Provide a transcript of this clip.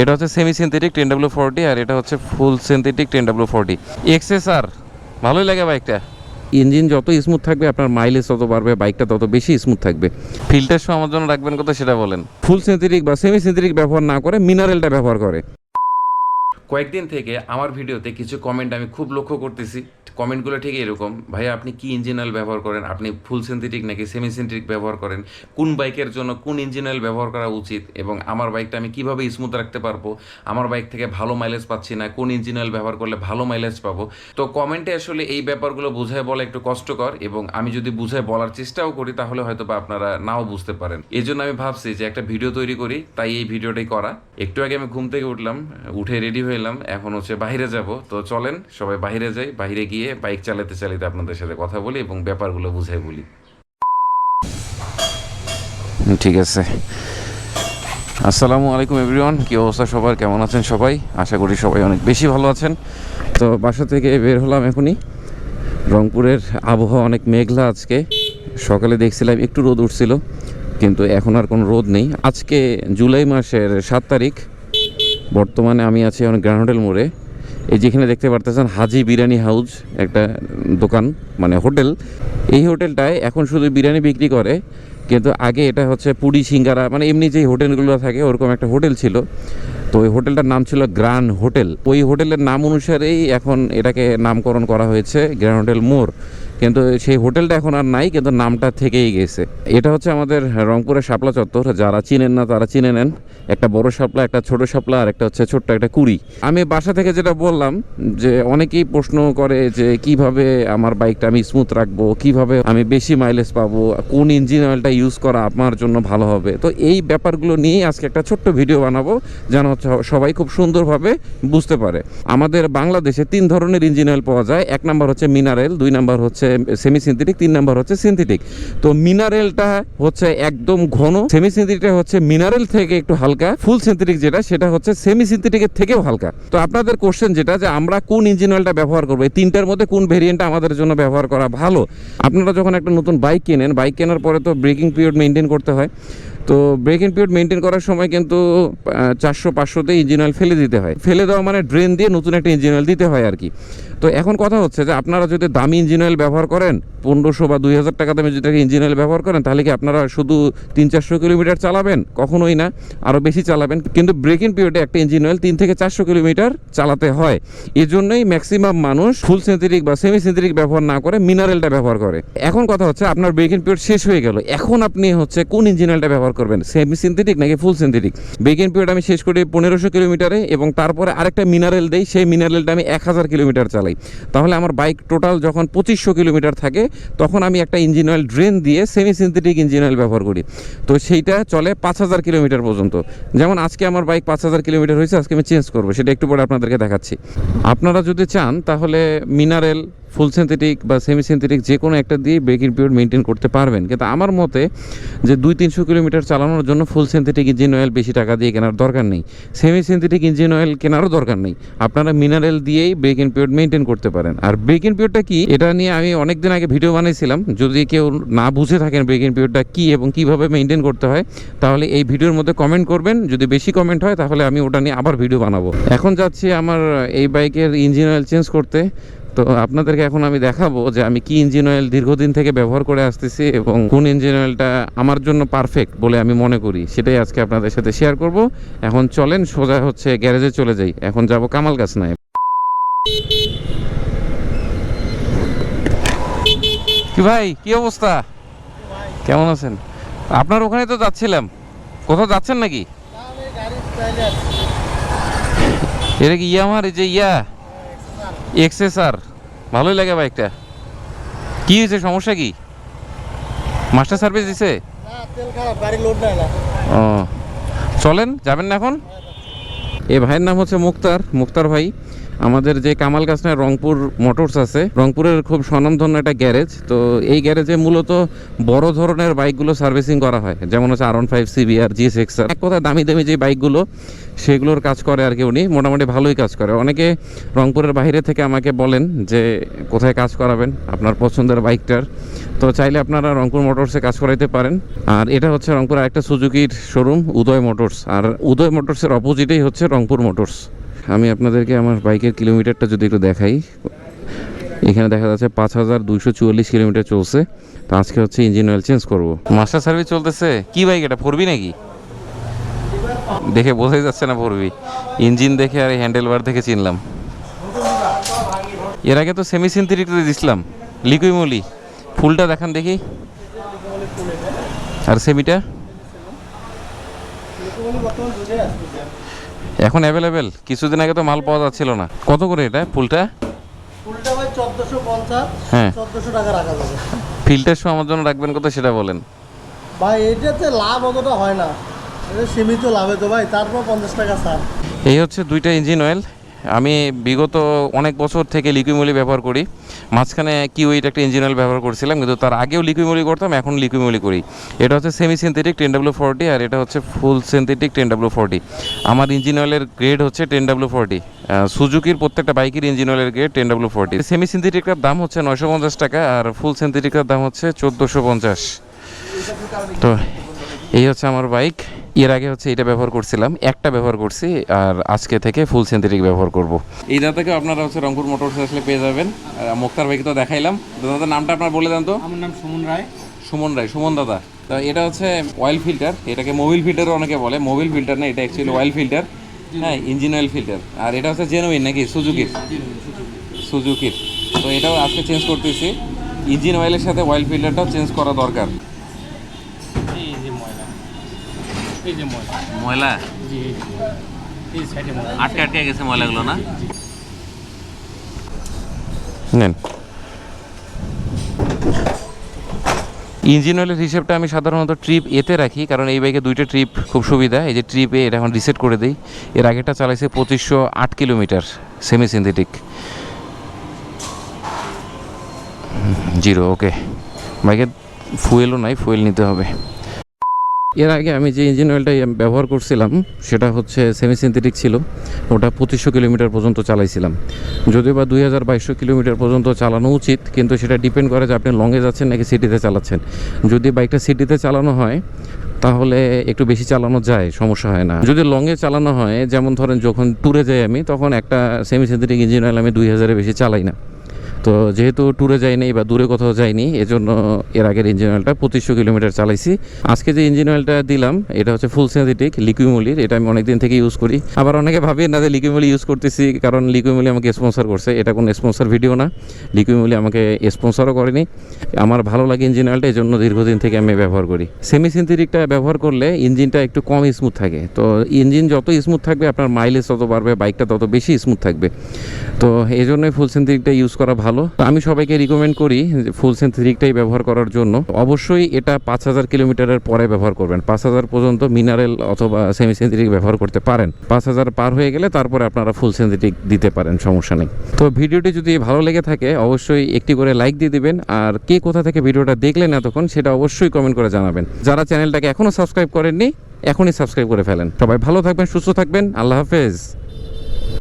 এটা হচ্ছে semi synthetic ten W forty আর এটা হচ্ছে full synthetic ten W forty এক্সেসার ভালোই লাগে বাইকটা। ইঞ্জিন যত স্মুথ থাকবে আপনার মাইলেজ তত বাড়বে বাইকটা তত বেশি স্মুথ থাকবে। ফিল্টার শো আমার জন্য রাখবেন কথা সেটা বলেন। ফুল সিনথেটিক বা সেমি সিনথেটিক ব্যবহার না করে মিনারেলটা ব্যবহার করে। কয়েকদিন থেকে আমার ভিডিওতে কিছু কমেন্ট আমি খুব লক্ষ্য করতেছি। কমেন্টগুলো ঠিক এরকম, ভাই, আপনি কি ইঞ্জিন অয়েল ব্যবহার করেন? আপনি ফুল সিনথেটিক নাকি সেমি সিনথেটিক ব্যবহার করেন? কোন বাইকের জন্য কোন ইঞ্জিন অয়েল ব্যবহার করা উচিত? এবং আমার বাইকটা আমি কীভাবে স্মুথ রাখতে পারব? আমার বাইক থেকে ভালো মাইলেজ পাচ্ছি না, কোন ইঞ্জিন অয়েল ব্যবহার করলে ভালো মাইলেজ পাবো? তো কমেন্টে আসলে এই ব্যাপারগুলো বুঝায় বলা একটু কষ্টকর এবং আমি যদি বুঝায় বলার চেষ্টাও করি, তাহলে হয়তো বা আপনারা নাও বুঝতে পারেন। এই জন্য আমি ভাবছি যে একটা ভিডিও তৈরি করি, তাই এই ভিডিওটাই করা। একটু আগে আমি ঘুম থেকে উঠলাম, উঠে রেডি হইলাম এখন হচ্ছে বাইরে যাব। তো চলেন, সবাই বাইরে যাই বাইরে গিয়ে বাইক চালাতে চালাতে আপনাদের সাথে কথা বলি এবং ব্যাপারগুলো বুঝাই বলি। ঠিক আছে। আসসালামু আলাইকুম এভরিওয়ান কী অবস্থা সবার? কেমন আছেন সবাই? আশা করি সবাই অনেক বেশি ভালো আছেন। তো বাসা থেকে বের হলাম এখনই। রংপুরের আবহাওয়া অনেক মেঘলা আজকে। সকালে দেখছিলাম একটু রোদ উঠছিল, কিন্তু এখন আর কোনো রোদ নেই। আজকে জুলাই মাসের সাত তারিখ বর্তমানে আমি আছি অনেক গ্র্যান্ড হোটেল মোড়ে। এই যেখানে দেখতে পারতেছেন হাজি বিরিয়ানি হাউস একটা দোকান মানে হোটেল। এই হোটেলটায় এখন শুধু বিরিয়ানি বিক্রি করে, কিন্তু আগে এটা হচ্ছে পুরি, সিঙ্গারা মানে এমনি যেই হোটেলগুলো থাকে ওরকম একটা হোটেল ছিল। তো ওই হোটেলটার নাম ছিল গ্র্যান্ড হোটেল। ওই হোটেলের নাম অনুসারেই এখন এটাকে নামকরণ করা হয়েছে গ্র্যান্ড হোটেল মোড়। কিন্তু সেই হোটেলটা এখন আর নাই, কিন্তু নামটা থেকেই গেছে। এটা হচ্ছে আমাদের রংপুরের শাপলা চত্বর, যারা চিনেন না তারা চিনে নেন। একটা বড় শাপলা, একটা ছোট শাপলা, আর একটা হচ্ছে ছোট্ট একটা কুড়ি। আমি বাসা থেকে যেটা বললাম, যে অনেকেই প্রশ্ন করে যে কীভাবে আমার বাইকটা আমি স্মুথ রাখব, কীভাবে আমি বেশি মাইলেজ পাবো, কোন ইঞ্জিন অয়েলটা ইউজ করা আমার জন্য ভালো হবে। তো এই ব্যাপারগুলো নিয়েই আজকে একটা ছোট্ট ভিডিও বানাবো, যেন সবাই খুব সুন্দরভাবে বুঝতে পারে। আমাদের বাংলাদেশে তিন ধরনের ইঞ্জিন অয়েল পাওয়া যায়। এক নাম্বার হচ্ছে মিনারেল, দুই নাম্বার হচ্ছে সেমি সিনথেটিক তিন নাম্বার হচ্ছে সিনথেটিক তো মিনারেলটা হচ্ছে একদম ঘন। সেমি সিনথেটিকটা হচ্ছে মিনারেল থেকে একটু হালকা। ফুল সিনথেটিক যেটা, সেটা হচ্ছে সেমি সিনথেটিকের থেকেও হালকা। তো আপনাদের কোশ্চেন যেটা যে আমরা কোন ইঞ্জিন অয়েলটা ব্যবহার করব? এই তিনটার মধ্যে কোন ভেরিয়েন্টটা আমাদের জন্য ব্যবহার করা ভালো? আপনারা যখন একটা নতুন বাইক কেনেন বাইক কেনার পরে তো ব্রেকিং পিরিয়ড মেনটেন করতে হয়। তো ব্রেকিং পিরিয়ড মেনটেন করার সময় কিন্তু চারশো, পাঁচশোতে ইঞ্জিন অয়েল ফেলে দিতে হয়। ফেলে দেওয়া মানে ড্রেন দিয়ে নতুন একটা ইঞ্জিন অয়েল দিতে হয় আর কি তো এখন কথা হচ্ছে যে আপনারা যদি দামি ইঞ্জিন অয়েল ব্যবহার করেন, পনেরোশো বা দুই হাজার টাকা দামে যদি ইঞ্জিন অয়েল ব্যবহার করেন, তাহলে কি আপনারা শুধু তিন, চারশো কিলোমিটার চালাবেন? কখনোই না। আরও বেশি চালাবেন। কিন্তু ব্রেকিং পিরিয়ডে একটা ইঞ্জিন অয়েল তিন থেকে চারশো কিলোমিটার চালাতে হয়। এই জন্যই ম্যাক্সিমাম মানুষ ফুল সিনথেটিক বা সেমি সিনথেটিক ব্যবহার না করে মিনারেলটা ব্যবহার করে। এখন কথা হচ্ছে আপনার ব্রেকিং পিরিয়ড শেষ হয়ে গেল। এখন আপনি হচ্ছে কোন ইঞ্জিন অয়েলটা ব্যবহার করবেন। সেমি সিনথেটিক নাকি ফুল সিনথেটিক ব্রেকিং পিরিয়ড আমি শেষ করি পনেরোশো কিলোমিটারে এবং তারপরে আরেকটা মিনারেল দেই, সেই মিনারেলটা আমি এক হাজার কিলোমিটার চালাই। তাহলে আমার বাইক টোটাল যখন পঁচিশশো কিলোমিটার থাকে, তখন আমি একটা ইঞ্জিন অয়েল ড্রেন দিয়ে সেমি সিনথেটিক ইঞ্জিন অয়েল ব্যবহার করি। তো সেইটা চলে পাঁচ হাজার কিলোমিটার পর্যন্ত। যেমন আজকে আমার বাইক পাঁচ হাজার কিলোমিটার হয়েছে, আজকে আমি চেঞ্জ করব, সেটা একটু পরে আপনাদেরকে দেখাচ্ছি। আপনারা যদি চান, তাহলে মিনারেল ফুল সিনথেটিক বা সেমি সিনথেটিক যে কোনো একটা দিয়ে ব্রেকিং পিরিয়ড মেনটেন করতে পারবেন। কিন্তু আমার মতে যে দুই তিনশো কিলোমিটার চালানোর জন্য ফুল সিনথেটিক ইঞ্জিন অয়েল বেশি টাকা দিয়ে কেনার দরকার নেই। সেমি সিনথেটিক ইঞ্জিন অয়েল কেনারও দরকার নেই। আপনারা মিনারেল দিয়েই ব্রেকিং পিরিয়ড মেনটেন করতে পারেন। আর ব্রেকিং পিরিয়ডটা কি? এটা নিয়ে আমি অনেক দিন আগে ভিডিও বানিয়েছিলাম। যদি কেউ না বুঝে থাকেন ব্রেকিং পিরিয়ডটা কি এবং কীভাবে মেনটেন করতে হয়, তাহলে এই ভিডিওর মধ্যে কমেন্ট করবেন। যদি বেশি কমেন্ট হয়, তাহলে আমি ওটা নিয়ে আবার ভিডিও বানাবো। এখন যাচ্ছি আমার এই বাইকের ইঞ্জিন অয়েল চেঞ্জ করতে। তো আপনাদেরকে এখন আমি দেখাবো যে আমি কি ইঞ্জিন অয়েল দীর্ঘদিন থেকে ব্যবহার করে আসতেছি এবং কোন ইঞ্জিন অয়েলটা আমার জন্য পারফেক্ট বলে আমি মনে করি। সেটাই আজকে আপনাদের সাথে শেয়ার করব। এখন চলেন সোজা হচ্ছে গ্যারেজে চলে যাই। এখন যাব কামাল গাছ নাই কি ভাই কি অবস্থা? কেমন আছেন? আপনার ওখানে তো যাচ্ছিলাম। কোথাও যাচ্ছেন নাকি? এটা কি ইয়ামার এই যে ইয়া। এক্সএসআর ভালোই লাগে বাইকটা। কি হয়েছে সমস্যা কি? মাস্টার সার্ভিস দিছে? ও। চলেন যাবেন না এখন? এ ভাইয়ের নাম হচ্ছে মুক্তার মুক্তার ভাই। আমাদের যে কামাল কাসনার রংপুর মোটরস আছে, রংপুরের খুব স্বনামধন্য একটা গ্যারেজ। তো এই গ্যারেজে মূলত বড় ধরনের বাইকগুলো সার্ভিসিং করা হয়। যেমন হচ্ছে R one five CBR G six এক কথায় দামি দামি যে বাইকগুলো, সেগুলোর কাজ করে আর কি উনি। মোটামুটি ভালোই কাজ করে। অনেকে রংপুরের বাইরে থেকে আমাকে বলেন যে, কোথায় কাজ করাবেন? আপনার পছন্দের বাইকটার। তো চাইলে আপনারা রংপুর মোটরসে কাজ করাইতে পারেন। আর এটা হচ্ছে রংপুর একটা সুজুকির শোরুম উদয় মোটরস আর উদয় মোটরসের অপোজিটেই হচ্ছে রংপুর মোটরস আমি আপনাদেরকে আমার বাইকের কিলোমিটারটা যদি একটু দেখাই, এখানে দেখা যাচ্ছে পাঁচ হাজার দুইশো চুয়াল্লিশ কিলোমিটার চলছে। তো আজকে হচ্ছে ইঞ্জিন অয়েল চেঞ্জ করব। মাস্টার সার্ভিস চলতেছে? কি বাইক এটা, ফোরবি নাকি? দেখে বোঝাই যাচ্ছে না ফোরবি। ইঞ্জিন দেখে আর হ্যান্ডেল বার দেখে চিনলাম। এর আগে তো সেমি সিনথেটিক দিছিলাম লিকুইমলি ফুলটা দেখান দেখি। আর সেমিটা এখন অ্যাভেলেবেল কিছুদিন আগে তো মাল পাওয়া যাচ্ছিল না। কত করে এটা ফুলটা? ফুলটা ভাই চোদ্দোশো পঞ্চাশ হ্যাঁ। চোদ্দোশো টাকা রাখা যাবে। ফিল্টার শো আমার জন্য রাখবেন কথা সেটা বলেন। ভাই এটাতে লাভ অতটা হয় না। এটা সীমিত লাভে তো ভাই তারপর পঞ্চাশ টাকা ছাড়। এই হচ্ছে দুইটা ইঞ্জিন অয়েল আমি বিগত অনেক বছর থেকে লিকুইমলি ব্যবহার করি। মাঝখানে কিউইট একটা ইঞ্জিন অয়েল ব্যবহার করছিলাম, কিন্তু তার আগেও লিকুইমলি করতাম, এখন লিকুইমলি করি। এটা হচ্ছে semi synthetic ten W forty আর এটা হচ্ছে full synthetic ten W forty আমার ইঞ্জিন অয়েলের গ্রেড হচ্ছে টেন ডাব্লু ফোরটি সুজুকির প্রত্যেকটা বাইকের ইঞ্জিন অয়েলের grade ten W forty semi সিনথেটিকটার দাম হচ্ছে নয়শো পঞ্চাশ টাকা আর ফুল সিনথেটিকটার দাম হচ্ছে চোদ্দোশো পঞ্চাশ। তো, এই হচ্ছে আমার বাইক এর আগে হচ্ছে এটা ব্যবহার করছিলাম একটা ব্যবহার করছি আর আজকে থেকে ফুল সিনথেটিক ব্যবহার করব। এই দাদা দাদাকে আপনারা হচ্ছে রংপুর মোটরস আসলে পেয়ে যাবেন। মুক্তার ভাইকে তো দেখাইলাম। দাদার নামটা আপনার বলে দেন তো। আমার নাম সুমন রায়। সুমন রায় সুমন দাদা। তো এটা হচ্ছে অয়েল ফিল্টার এটাকে মোবিল ফিল্টারও অনেকে বলে। মোবিল ফিল্টার না এটা অ্যাকচুয়ালি অয়েল ফিল্টার হ্যাঁ ইঞ্জিন অয়েল ফিল্টার আর এটা হচ্ছে জেনুইন নাকি? সুজুকির সুজুকির তো এটাও আজকে চেঞ্জ করতেছি। ইঞ্জিন অয়েলের সাথে অয়েল ফিল্টারটাও চেঞ্জ করা দরকার। এই যে ময়লা। ময়লা? ময়লা জি এই যে ময়লা। এই সাইডে ময়লা। আটকে আটকে গেছে ময়লাগুলো না? নেন। ইঞ্জিন অয়েলের হিসেবটা আমি সাধারণত ট্রিপ এতে রাখি কারণ এই বাইকে দুইটা ট্রিপ খুব সুবিধা। এই যে ট্রিপ এ এটা এখন রিসেট করে দিই। এর আগেটা চালাইছে পঁচিশশো আট kilometre semi synthetic zero okay বাইকে ফুয়েলও নাই ফুয়েল নিতে হবে। এর আগে আমি যে ইঞ্জিন অয়েলটা ব্যবহার করছিলাম, সেটা হচ্ছে সেমি সিনথেটিক ছিল। ওটা পঁচিশশো কিলোমিটার পর্যন্ত চালাইছিলাম। যদিও বা দুই হাজার বাইশশো কিলোমিটার পর্যন্ত চালানো উচিত, কিন্তু সেটা ডিপেন্ড করে যে আপনি লংয়ে যাচ্ছেন নাকি সিটিতে চালাচ্ছেন। যদি বাইকটা সিটিতে চালানো হয়, তাহলে একটু বেশি চালানো যায়, সমস্যা হয় না। যদি লংয়ে চালানো হয়, যেমন ধরেন যখন ট্যুরে যাই আমি, তখন একটা সেমি সিনথেটিক ইঞ্জিন অয়েল আমি দুই হাজারের বেশি চালাই না। তো যেহেতু ট্যুরে যাইনি বা দূরে কোথাও যাইনি, এজন্য এর আগের ইঞ্জিন অয়েলটা পঁচিশশো কিলোমিটার চালাইছি। আজকে যে ইঞ্জিন অয়েলটা দিলাম, এটা হচ্ছে ফুল সিনথেটিক লিকুইমলির এটা আমি অনেকদিন থেকে ইউজ করি। আবার অনেকে ভাবে না যে লিকুইমলি ইউজ করতেছি, কারণ লিকুইমলি আমাকে স্পন্সর করছে। এটা কোনো স্পন্সর ভিডিও না। লিকুইমলি আমাকে স্পন্সরও করেনি। আমার ভালো লাগে ইঞ্জিন অয়েলটা এই জন্য দীর্ঘদিন থেকে আমি ব্যবহার করি। সেমি সিনথেটিকটা ব্যবহার করলে ইঞ্জিনটা একটু কম স্মুথ থাকে। তো ইঞ্জিন যত স্মুথ থাকবে, আপনার মাইলেজ তত বাড়বে বাইকটা তত বেশি স্মুথ থাকবে। তো এই জন্যই ফুল সিনথেটিকটা ইউজ করা ভালো তো আমি সবাইকে রিকমেন্ড করি ফুল সিনথেটিকটাই ব্যবহার করার জন্য। অবশ্যই এটা পাঁচ হাজার কিলোমিটারের পরে ব্যবহার করবেন। পাঁচ হাজার পর্যন্ত মিনারেল অথবা সেমি সিনথেটিক ব্যবহার করতে পারেন। পাঁচ হাজার পার হয়ে গেলে তারপরে আপনারা ফুল সিনথেটিক দিতে পারেন, সমস্যা নেই। তো ভিডিওটি যদি ভালো লেগে থাকে, অবশ্যই একটি করে লাইক দিয়ে দিবেন। আর কে কোথা থেকে ভিডিওটা দেখলেন এতক্ষণ, সেটা অবশ্যই কমেন্ট করে জানাবেন। যারা চ্যানেলটাকে এখনও সাবস্ক্রাইব করেননি, এখনই সাবস্ক্রাইব করে ফেলেন। সবাই ভালো থাকবেন, সুস্থ থাকবেন। আল্লাহ হাফেজ।